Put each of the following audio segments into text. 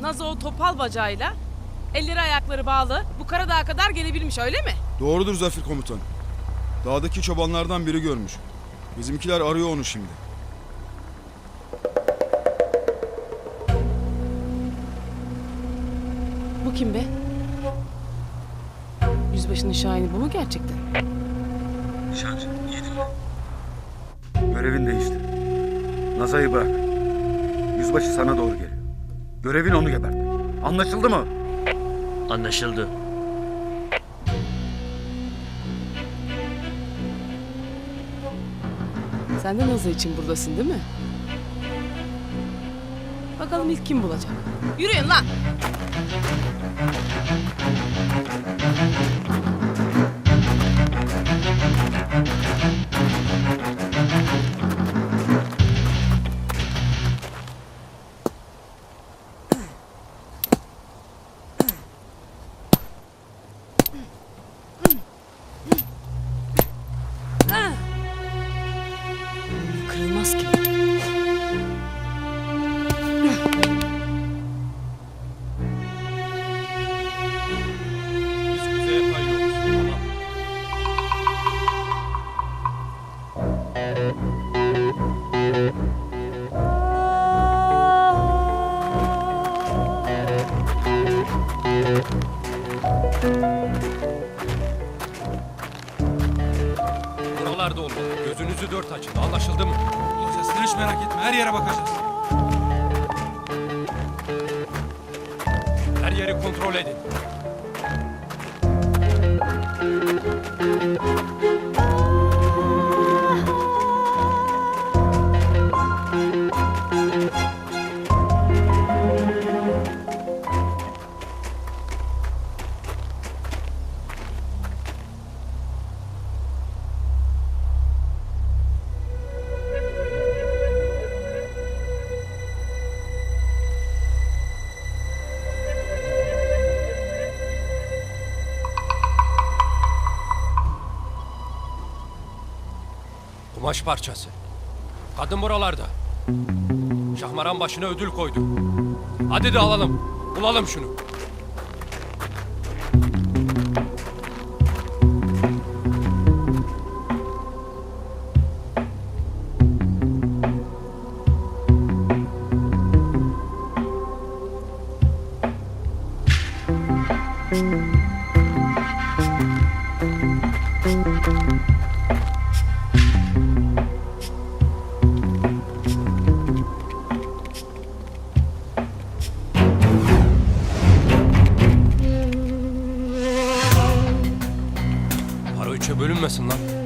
Nazo o topal bacağıyla elleri ayakları bağlı bu Karadağ'a kadar gelebilmiş öyle mi? Doğrudur Zafer komutan. Dağdaki çobanlardan biri görmüş. Bizimkiler arıyor onu şimdi. Bu kim be? Yüzbaşının şahini bu mu gerçekten? Nişancı iyi dinle. Görevin değişti. Nazayı bırak. Yüzbaşı sana doğru geliyor. Görevin onu gebertmek. Anlaşıldı mı? Anlaşıldı. Sen de Nazo için buradasın değil mi? Bakalım ilk kim bulacak? Yürüyün lan! Buralarda olmalı. Gözünüzü dört açın. Anlaşıldı mı? Olacağız. Sen hiç merak etme. Her yere bakacağız. Her yeri kontrol edin. Kumaş parçası. Kadın buralarda. Şahmaran başına ödül koydu. Hadi de alalım. Bulalım şunu. Bölünmesin lan.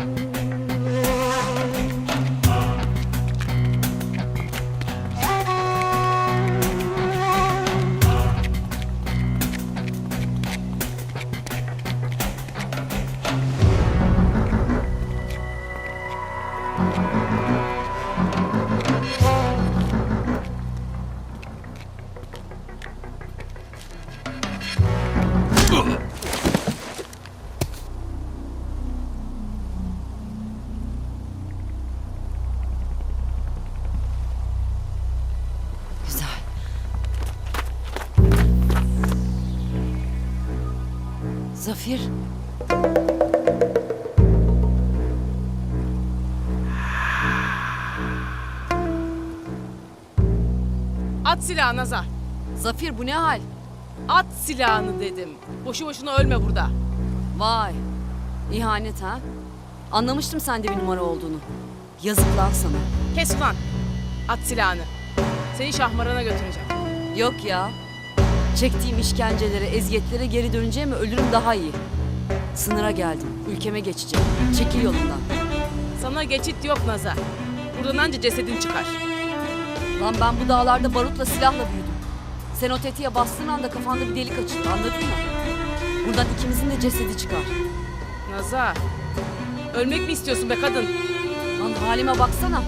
Zafir. At silahını Nazar. Zafir bu ne hal? At silahını dedim. Boşu boşuna ölme burada. Vay. İhanet ha? Anlamıştım sende bir numara olduğunu. Yazık lan sana. Kes ulan. At silahını. Seni şahmarana götüreceğim. Yok ya. Çektiğim işkencelere, eziyetlere geri döneceğim ve ölürüm daha iyi. Sınıra geldim. Ülkeme geçeceğim. Çekil yolundan. Sana geçit yok Nazar. Buradan anca cesedin çıkar. Lan ben bu dağlarda barutla silahla büyüdüm. Sen o tetiğe bastığın anda kafanda bir delik açıldı anladın mı? Buradan ikimizin de cesedi çıkar. Nazar. Ölmek mi istiyorsun be kadın? Lan halime baksana.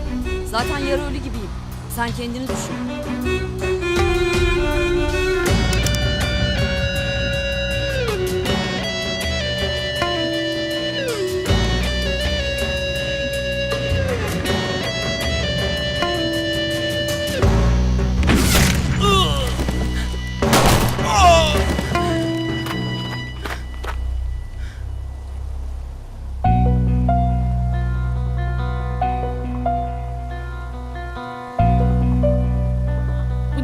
Zaten yarı ölü gibiyim. Sen kendini düşün.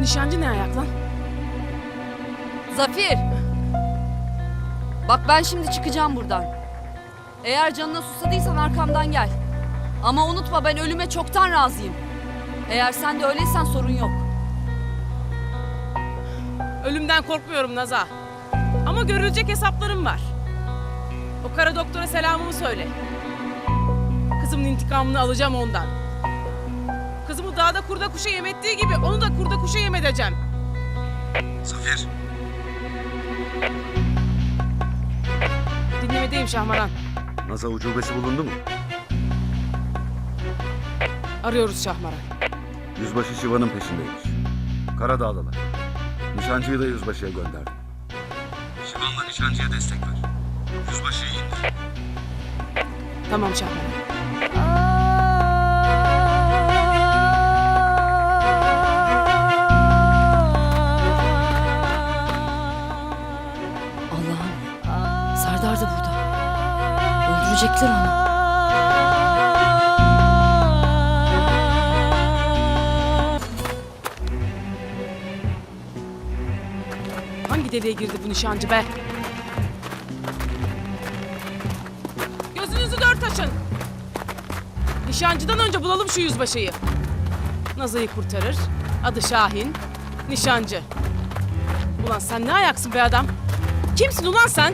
Bu nişancı ne ayak lan? Zafir! Bak ben şimdi çıkacağım buradan. Eğer canına susadıysan arkamdan gel. Ama unutma ben ölüme çoktan razıyım. Eğer sen de öyleysen sorun yok. Ölümden korkmuyorum Naza. Ama görülecek hesaplarım var. O kara doktora selamımı söyle. Kızımın intikamını alacağım ondan. Kızımı dağda kurda kuşa yem ettiği gibi onu da kurda kuşa yem edeceğim. Zafer. Dinlemedeyim Şahmaran. Naza ucubesi bulundu mu? Arıyoruz Şahmaran. Yüzbaşı Şiva'nın peşindeymiş. Karadağ'dalar. Nişancıyı da yüzbaşıya gönderdi. Şivan'la nişancıya destek ver. Yüzbaşıyı indir. Tamam Şahmaran. Allah'ım. Öldürecekler onu. Hangi deliğe girdi bu nişancı be? Gözünüzü dört açın. Nişancıdan önce bulalım şu yüzbaşıyı. Naza'yı kurtarır. Adı Şahin. Nişancı. Ulan sen ne ayaksın be adam? Kimsin ulan sen?